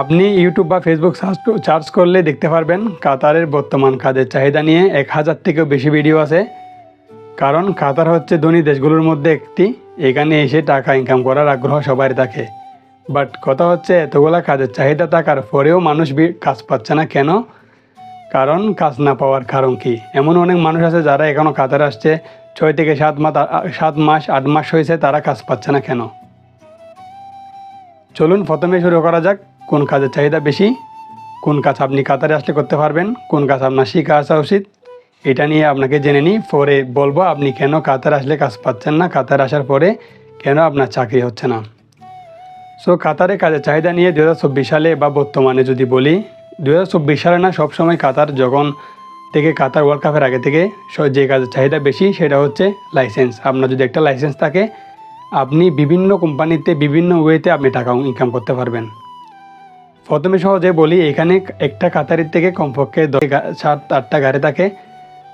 আপনি ইউটিউব বা Facebook search করলে দেখতে পারবেন কাতারের বর্তমান কাজের চাহিদা নিয়ে এক হাজার থেকেও বেশি ভিডিও আছে। কারণ কাতার হচ্ছে ধনী দেশগুলোর মধ্যে একটি। এখানে এসে টাকা ইনকাম করার আগ্রহ সবার থাকে। বাট কথা হচ্ছে এতগুলা কাজের চাহিদা থাকার পরেও মানুষ কাজ পাচ্ছে না কেন? কারণ কাজ না পাওয়ার কারণ কি? এমন অনেক মানুষ আছে যারা এখনও কাতারে আসছে। ছয় থেকে সাত মাস সাত মাস, আট মাস হয়েছে তারা কাজ পাচ্ছে না কেন? চলুন প্রথমে শুরু করা যাক। কোন কাজের চাহিদা বেশি, কোন কাজ আপনি কাতারে আসলে করতে পারবেন, কোন কাজ আপনার শিখা আসা উচিত, এটা নিয়ে আপনাকে জেনে নিই। পরে বলব আপনি কেন কাতার আসলে কাজ পাচ্ছেন না, কাতার আসার পরে কেন আপনার চাকরি হচ্ছে না। সো কাতারে কাজের চাহিদা নিয়ে দু হাজার চব্বিশ সালে বা বর্তমানে যদি বলি দু হাজার চব্বিশ সালে না সবসময় কাতার যখন থেকে কাতার ওয়ার্ল্ড কাপের আগে থেকে যে কাজের চাহিদা বেশি সেটা হচ্ছে লাইসেন্স আপনার যদি একটা লাইসেন্স থাকে, আপনি বিভিন্ন কোম্পানিতে বিভিন্ন ওয়েতে আপনি টাকা ইনকাম করতে পারবেন। প্রথমে সহজে বলি, এখানে একটা কাতারির থেকে কমপক্ষে সাত, আটটা গাড়ি থাকে।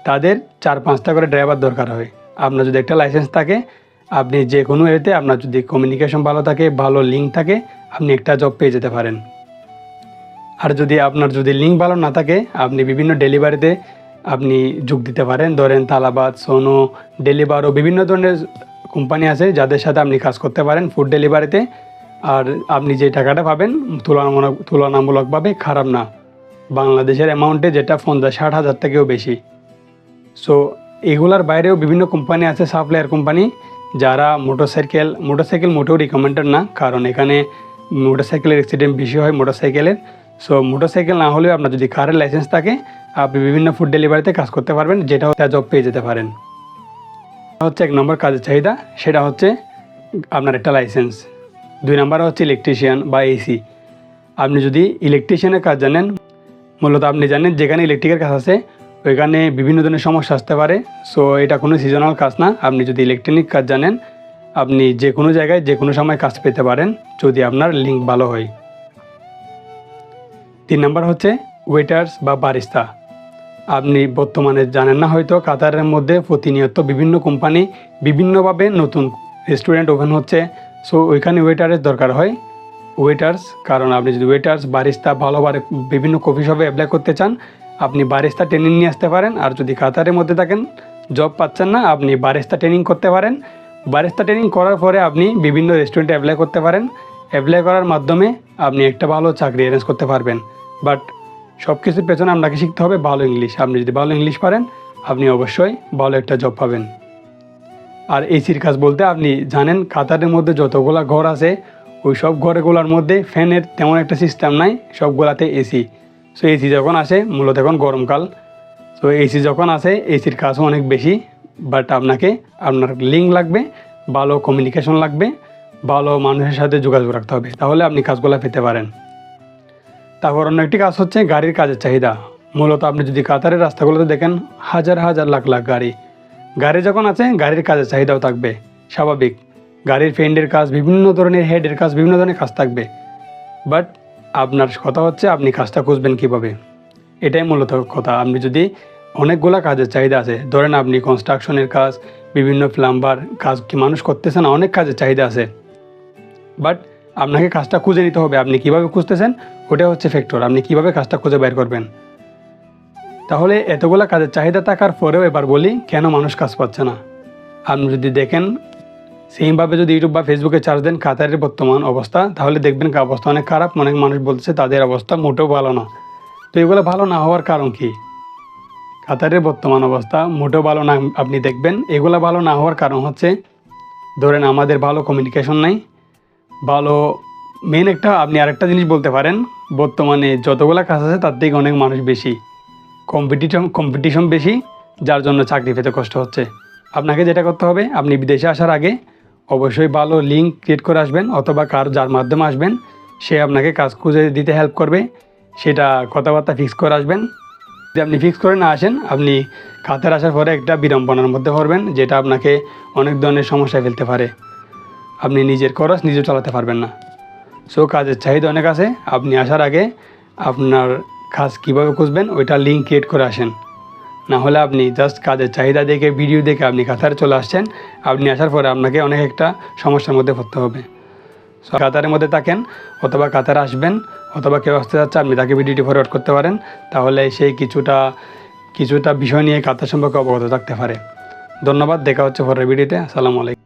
তাদের চার, পাঁচটা করে ড্রাইভার দরকার হয়। আপনার যদি একটা লাইসেন্স থাকে, আপনি যে কোনো এতে আপনার যদি কমিউনিকেশন ভালো থাকে, ভালো লিঙ্ক থাকে, আপনি একটা জব পেয়ে যেতে পারেন। আর যদি আপনার যদি লিঙ্ক ভালো না থাকে, আপনি বিভিন্ন ডেলিভারিতে আপনি যোগ দিতে পারেন। ধরেন তালাবাদ, সোনো ডেলিভারও বিভিন্ন ধরনের কোম্পানি আছে, যাদের সাথে আপনি কাজ করতে পারেন। ফুড ডেলিভারিতে আর আপনি যে টাকাটা পাবেন, তুলনামূলক তুলনামূলকভাবে খারাপ না। বাংলাদেশের অ্যামাউন্টে যেটা পঞ্চাশ ষাট হাজার থেকেও বেশি। সো এগুলার বাইরেও বিভিন্ন কোম্পানি আছে সাপ্লায়ার কোম্পানি যারা মোটরসাইকেল মোটরসাইকেল মোটেও রিকমেন্ডেড না। কারণ এখানে মোটরসাইকেলের অ্যাক্সিডেন্ট বেশি হয় মোটরসাইকেলের সো মোটরসাইকেল না হলেও আপনার যদি কারের লাইসেন্স থাকে, আপনি বিভিন্ন ফুড ডেলিভারিতে কাজ করতে পারবেন, যেটা জব পেয়ে যেতে পারেন। হচ্ছে এক নম্বর কাজের চাহিদা, সেটা হচ্ছে আপনার একটা লাইসেন্স দুই নম্বর হচ্ছে ইলেকট্রিশিয়ান বা এসি আপনি যদি ইলেকট্রিশিয়ানের কাজ জানেন, মূলত আপনি জানেন যেখানে ইলেকট্রিকের কাজ আছে, ওইখানে বিভিন্ন ধরনের সমস্যা আসতে পারে। সো এটা কোনো সিজনাল কাজ না। আপনি যদি ইলেকট্রনিক কাজ জানেন, আপনি যে কোনো জায়গায় যে কোনো সময় কাজ পেতে পারেন যদি আপনার লিঙ্ক ভালো হয়। তিন নাম্বার হচ্ছে ওয়েটার্স বা বারিস্তা আপনি বর্তমানে জানেন না হয়তো, কাতারের মধ্যে প্রতিনিয়ত বিভিন্ন কোম্পানি বিভিন্নভাবে নতুন রেস্টুরেন্ট ওপেন হচ্ছে। সো ওইখানে ওয়েটারের দরকার হয়। ওয়েটার্স কারণ আপনি যদি ওয়েটার্স বারিস্তা ভালোভাবে বিভিন্ন কফি শপে অ্যাপ্লাই করতে চান, আপনি বারিস্তা ট্রেনিং নিয়ে আসতে পারেন। আর যদি কাতারের মধ্যে থাকেন জব পাচ্ছেন না, আপনি বারিস্তা ট্রেনিং করতে পারেন। বারিস্তা ট্রেনিং করার পরে আপনি বিভিন্ন রেস্টুরেন্টে অ্যাপ্লাই করতে পারেন। অ্যাপ্লাই করার মাধ্যমে আপনি একটা ভালো চাকরি অ্যারেঞ্জ করতে পারবেন। বাট সব কিছুর পেছনে আপনাকে শিখতে হবে ভালো ইংলিশ আপনি যদি ভালো ইংলিশ পারেন, আপনি অবশ্যই ভালো একটা জব পাবেন। আর এসির কাজ বলতে আপনি জানেন, কাতারের মধ্যে যতগুলা ঘর আছে ওই সব ঘরগুলোর মধ্যে ফ্যানের তেমন একটা সিস্টেম নাই, সবগুলাতে এসি সো এসি যখন আসে, মূলত এখন গরমকাল। তো এসি যখন আসে এসির কাজও অনেক বেশি বাট আপনাকে আপনার লিঙ্ক লাগবে, ভালো কমিউনিকেশন লাগবে, ভালো মানুষের সাথে যোগাযোগ রাখতে হবে, তাহলে আপনি কাজগুলো পেতে পারেন। তারপর অন্য একটি কাজ হচ্ছে গাড়ির কাজের চাহিদা। মূলত আপনি যদি কাতারের রাস্তাগুলোতে দেখেন, হাজার হাজার লাখ লাখ গাড়ি। গাড়ি যখন আছে, গাড়ির কাজের চাহিদাও থাকবে, স্বাভাবিক। গাড়ির ফেন্ডের কাজ, বিভিন্ন ধরনের হেডের কাজ, বিভিন্ন ধরনের কাজ থাকবে। বাট আপনার কথা হচ্ছে, আপনি কাজটা খুঁজবেন কীভাবে? এটাই মূলত কথা। আপনি যদি অনেকগুলা কাজের চাহিদা আছে, ধরেন আপনি কনস্ট্রাকশনের কাজ, বিভিন্ন প্লাম্বার কাজ কি মানুষ করতেছে না, অনেক কাজের চাহিদা আছে। বাট আপনাকে কাজটা খুঁজে নিতে হবে, আপনি কীভাবে খুঁজতেছেন ওটা হচ্ছে ফ্যাক্টর আপনি কীভাবে কাজটা খুঁজে বের করবেন? তাহলে এতগুলা কাজের চাহিদা থাকার পরেও এবার বলি, কেন মানুষ কাজ পাচ্ছে না? আপনি যদি দেখেন, সেইভাবে যদি ইউটিউব বা ফেসবুকে চার্জ দেন কাতারের বর্তমান অবস্থা, তাহলে দেখবেন অবস্থা অনেক খারাপ। অনেক মানুষ বলছে তাদের অবস্থা মোটেও ভালো না। তো এগুলো ভালো না হওয়ার কারণ কি? কাতারের বর্তমান অবস্থা মোটেও ভালো না আপনি দেখবেন। এগুলো ভালো না হওয়ার কারণ হচ্ছে, ধরেন আমাদের ভালো কমিউনিকেশন নাই। ভালো মেন একটা আপনি আরেকটা জিনিস বলতে পারেন, বর্তমানে যতগুলো কাজ আছে তার থেকে অনেক মানুষ বেশি। কম্পিটিশন কম্পিটিশন বেশি, যার জন্য চাকরি পেতে কষ্ট হচ্ছে। আপনাকে যেটা করতে হবে, আপনি বিদেশে আসার আগে অবশ্যই ভালো লিঙ্ক ক্রিয়েট করে আসবেন, অথবা কার, যার মাধ্যমে আসবেন, সে আপনাকে কাজ খুঁজে দিতে হেল্প করবে। সেটা কথাবার্তা ফিক্স করে আসবেন। যদি আপনি ফিক্স করে না আসেন, আপনি খাতের আসার পরে একটা বিড়ম্বনার মধ্যে পড়বেন, যেটা আপনাকে অনেক ধরনের সমস্যায় ফেলতে পারে। আপনি নিজের খরচ নিজে চালাতে পারবেন না। সো কাজের চাহিদা অনেক আছে। আপনি আসার আগে আপনার কাজ কীভাবে খুঁজবেন, ওইটা লিঙ্ক ক্রিয়েট করে আসেন। না হলে আপনি জাস্ট কাজের চাহিদা দেখে ভিডিও দেখে আপনি কাতারে চলে আসছেন, আপনি আসার পরে আপনাকে অনেক একটা সমস্যার মধ্যে পড়তে হবে। সো কাতারের মধ্যে থাকেন, অথবা কাতারে আসবেন, অথবা কেউ আসতে যাচ্ছে, আপনি তাকে ভিডিওটি ফরওয়ার্ড করতে পারেন, তাহলে সেই কিছুটা কিছুটা বিষয় নিয়ে কাতার সম্পর্কে অবগত থাকতে পারে। ধন্যবাদ, দেখা হচ্ছে পরের ভিডিওতে আসসালামু আলাইকুম।